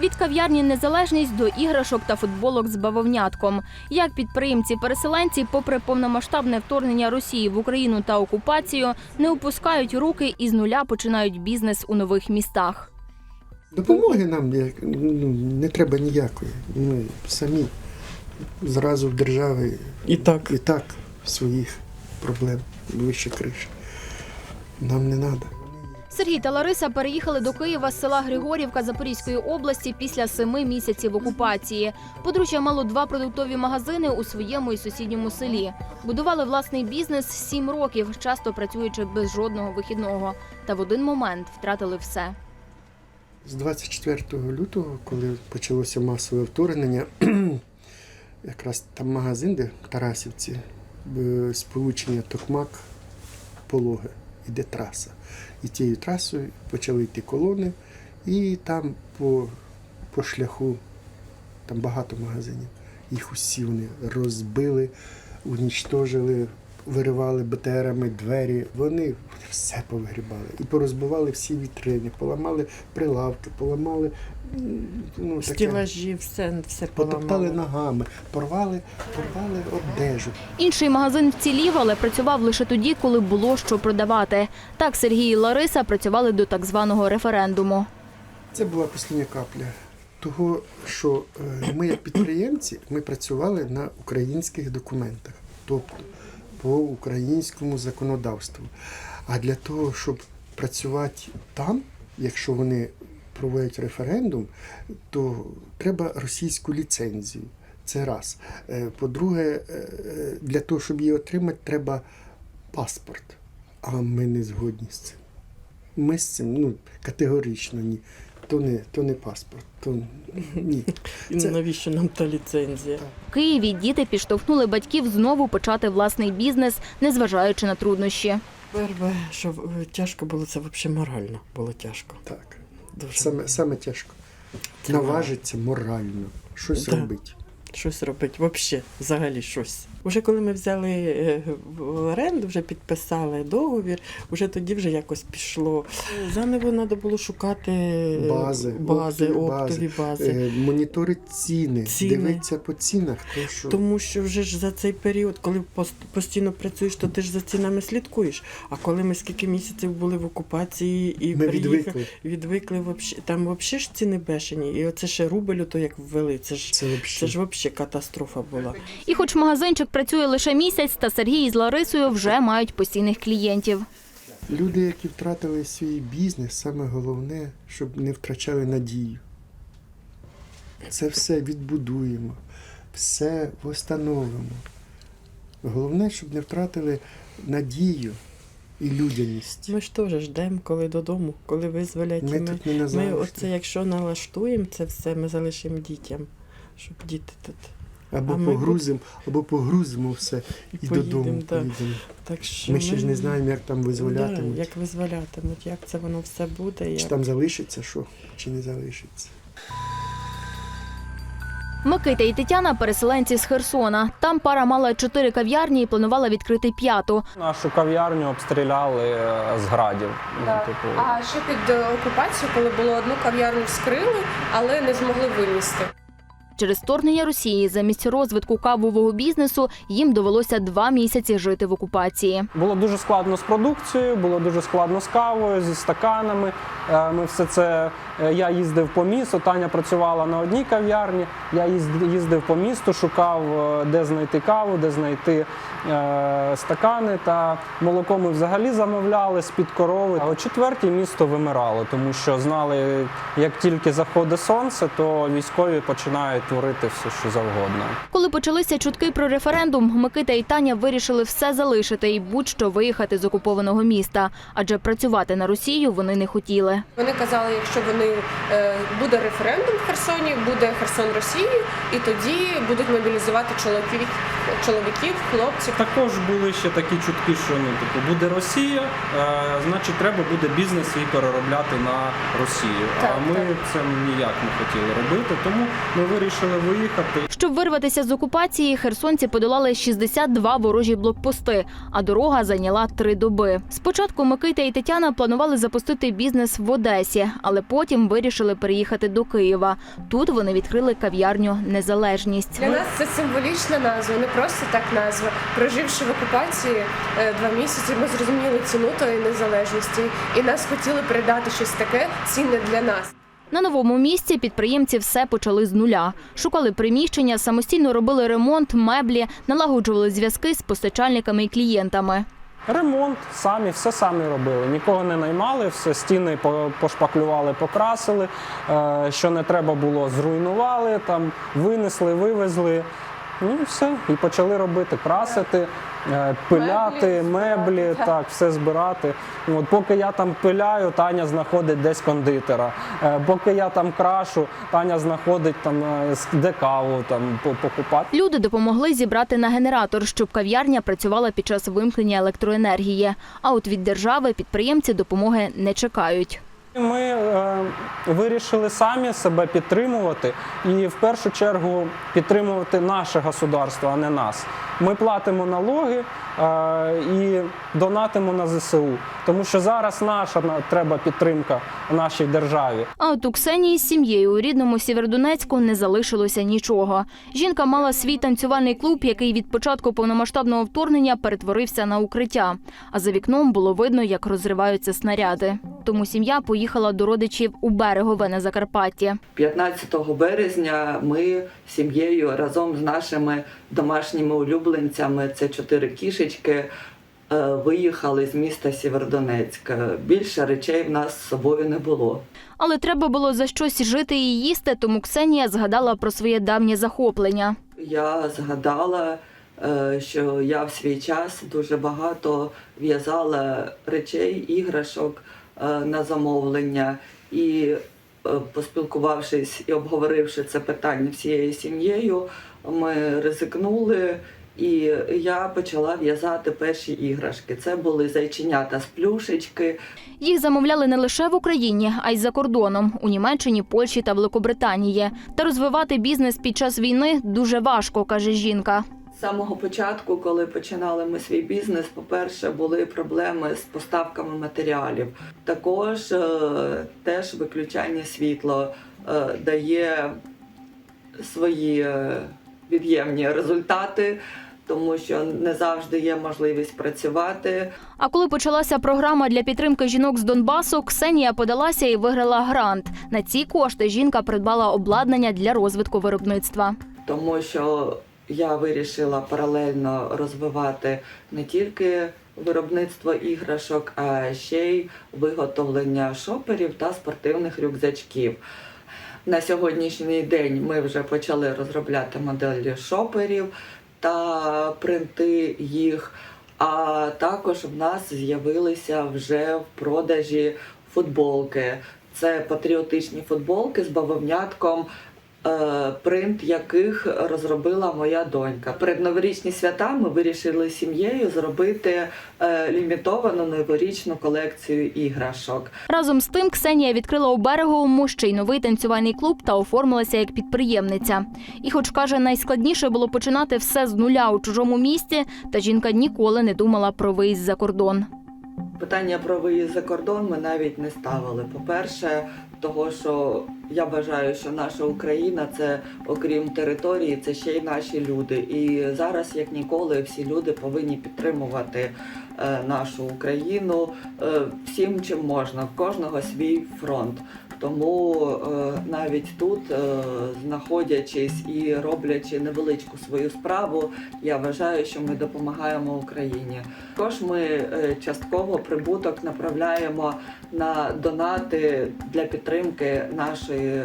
Від кав'ярні незалежність до іграшок та футболок з бавовнятком. Як підприємці-переселенці, попри повномасштабне вторгнення Росії в Україну та окупацію, не опускають руки і з нуля починають бізнес у нових містах. Допомоги нам ну, не треба ніякої. Ми самі зразу в державі І так. і так своїх проблем вище криші. Нам не треба. Сергій та Лариса переїхали до Києва з села Григорівка Запорізької області після семи місяців окупації. Подружжя мало два продуктові магазини у своєму і сусідньому селі. Будували власний бізнес сім років, часто працюючи без жодного вихідного. Та в один момент втратили все. З 24 лютого, коли почалося масове вторгнення, якраз там магазин, де Тарасівці, е, сполучення Токмак Пологи, іде траса. І тією трасою почали йти колони, і там по, по шляху, там багато магазинів, їх усі вони розбили, унічтожили, виривали БТРами двері. Вони все повигрібали. І порозбивали всі вітрини, поламали прилавки, поламали ну, таке. Стілажі, все, все Потоптали ногами, порвали, порвали одежу. Інший магазин вцілів, але працював лише тоді, коли було що продавати. Так Сергій і Лариса працювали до так званого референдуму. Це була остання капля. Того, що е, ми, як підприємці, ми працювали на українських документах, тобто по українському законодавству. А для того, щоб працювати там, якщо вони проводять референдум, то треба російську ліцензію. Це раз. Е, По-друге, е, е, для того, щоб її отримати, треба паспорт. А ми не згодні з цим. Ми з цим ну, категорично ні. То не, то не паспорт, то ні. І Це- навіщо нам та ліцензія? В Києві діти підштовхнули батьків знову почати власний бізнес, незважаючи на труднощі. Перше, що е, тяжко було, це взагалі морально було тяжко. Так. Дуже Саме, саме тяжко. Це Наважиться морально. Щось Да. робити. Щось робити, взагалі, взагалі щось. Уже коли ми взяли е, в оренду, вже підписали договір, вже тоді вже якось пішло. Заново треба було шукати е, Бази, бази, оптові оптові бази. Е, моніторить ціни, Ціни. дивиться по цінах. То, що... Тому що вже ж за цей період, коли пос- постійно працюєш, то ти ж за цінами слідкуєш. А коли ми скільки місяців були в окупації і Ми приїхали, відвикли. відвикли вообще, там взагалі ж ціни бешені. І оце ще рублю, то як ввели. Це ж Це це взагалі. ж взагалі катастрофа була. І хоч магазинчик працює лише місяць, та Сергій з Ларисою вже мають постійних клієнтів. Люди, які втратили свій бізнес, саме головне, щоб не втрачали надію. Це все відбудуємо, все встановимо. Головне, щоб не втратили надію і людяність. Ми ж теж ждемо, коли додому, коли визволять. Ми ми, тут не ми оце, якщо налаштуємо це все, ми залишимо дітям, щоб діти тут. Або а ми погрузимо, або погрузимо все і, І додому поїдемо, да. поїдемо. Так що Ми ще ж не знаємо, як там визволятимуть. Да, як визволятимуть, як це воно все буде. Чи Як... там залишиться що, чи не залишиться. Микита і Тетяна переселенці з Херсона. Там пара мала чотири кав'ярні і планувала відкрити п'яту. Нашу кав'ярню обстріляли е, з градів. Ну, Да. типу, А ще під е, окупацією, коли було одну кав'ярню вскрили, але не змогли винести. Через вторгнення Росії замість розвитку кавового бізнесу їм довелося два місяці жити в окупації. Було дуже складно з продукцією, було дуже складно з кавою, зі стаканами. Е, Ми все це я їздив по місту. Таня працювала на одній кав'ярні. Я їзд- їздив по місту, шукав, е, де знайти каву, де знайти е, стакани. Та молоко ми взагалі замовляли з під корови. А о четвертій місто вимирало, тому що знали, як тільки заходить сонце, то військові починають творити все, що завгодно. Коли почалися чутки про референдум, Микита і Таня вирішили все залишити і будь-що виїхати з окупованого міста, адже працювати на Росію вони не хотіли. Вони казали, якщо вони е, буде референдум в Херсоні, буде Херсон Росії, і тоді будуть мобілізувати чоловіків, чоловіків, хлопців. Також були ще такі чутки, що ну типу буде Росія, е, значить треба буде бізнес свій переробляти на Росію. Так, а ми так. це ніяк не хотіли робити. Тому ми вирішили вирішили виїхати. Щоб вирватися з окупації, херсонці подолали 62 ворожі блокпости, а дорога зайняла три доби. Спочатку Микита і Тетяна планували запустити бізнес в Одесі, але потім вирішили переїхати до Києва. Тут вони відкрили кав'ярню Незалежність. Для нас це символічна назва, не просто так назва. Проживши в окупації е, два місяці, ми зрозуміли ціну тої незалежності, і нас хотіли передати щось таке цінне для нас. На новому місці підприємці все почали з нуля. Шукали приміщення, самостійно робили ремонт, меблі, налагоджували зв'язки з постачальниками і клієнтами. Ремонт самі, все самі робили. Нікого не наймали, все стіни по- пошпаклювали, покрасили. Е, Що не треба було, зруйнували, там, винесли, вивезли. Ну і все. І почали робити, красити, е, пиляти, Меблі меблі, так. так, все збирати. От, поки я там пиляю, Таня знаходить десь кондитера. Е, Поки я там крашу, Таня знаходить там е, с- де каву там, покупати. Люди допомогли зібрати на генератор, щоб кав'ярня працювала під час вимкнення електроенергії. А от від держави підприємці допомоги не чекають. Ми е, вирішили самі себе підтримувати і в першу чергу підтримувати наше государство, а не нас. Ми платимо налоги е, і донатимо на ЗСУ, тому що зараз наша треба підтримка нашій державі. А от у Ксенії з сім'єю у рідному Сєвєродонецьку не залишилося нічого. Жінка мала свій танцювальний клуб, який від початку повномасштабного вторгнення перетворився на укриття. А за вікном було видно, як розриваються снаряди. Тому сім'я поїхала до родичів у берегове на Закарпатті. 15 березня ми з сім'єю разом з нашими домашніми улюбленцями, це чотири кішечки, е, виїхали з міста Сєвєродонецьк. Більше речей в нас з собою не було. Але треба було за щось жити і їсти, тому Ксенія згадала про своє давнє захоплення. Я згадала, е, що я в свій час дуже багато в'язала речей, іграшок е, на замовлення. І е, поспілкувавшись і обговоривши це питання всією сім'єю, ми ризикнули. І я почала в'язати перші іграшки. Це були зайченята з плюшечки, Їх замовляли не лише в Україні, а й за кордоном у Німеччині, Польщі та Великобританії. Та розвивати бізнес під час війни дуже важко, каже жінка. Самого початку, коли починали ми свій бізнес, по-перше, були проблеми з поставками матеріалів. Також е, теж виключання світла е, дає свої е, від'ємні результати, тому що не завжди є можливість працювати. А коли почалася програма для підтримки жінок з Донбасу, Ксенія подалася і виграла грант. На ці кошти жінка придбала обладнання для розвитку виробництва. тому що я вирішила паралельно розвивати не тільки виробництво іграшок, а ще й виготовлення шоперів та спортивних рюкзачків. На сьогоднішній день ми вже почали розробляти моделі шоперів та принти їх. А також в нас з'явилися вже в продажі футболки. Це патріотичні футболки з бавовнятком, принт яких розробила моя донька. Перед новорічні свята ми вирішили сім'єю зробити е, лімітовану новорічну колекцію іграшок. Разом з тим Ксенія відкрила у береговому ще й новий танцювальний клуб та оформилася як підприємниця. І, хоч каже, найскладніше було починати все з нуля у чужому місті, та жінка ніколи не думала про виїзд за кордон. Питання про виїзд за кордон ми навіть не ставили. По-перше, того, що я вважаю, що наша Україна це окрім території, це ще й наші люди. І зараз, як ніколи, всі люди повинні підтримувати е, нашу Україну е, всім, чим можна. В кожного свій фронт. Тому е, навіть тут, е, знаходячись і роблячи невеличку свою справу, я вважаю, що ми допомагаємо Україні. Також ми е, частково прибуток направляємо на донати для підтримки нашої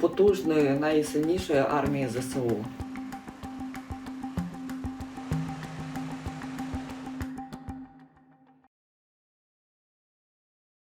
потужної найсильнішої армії ЗСУ.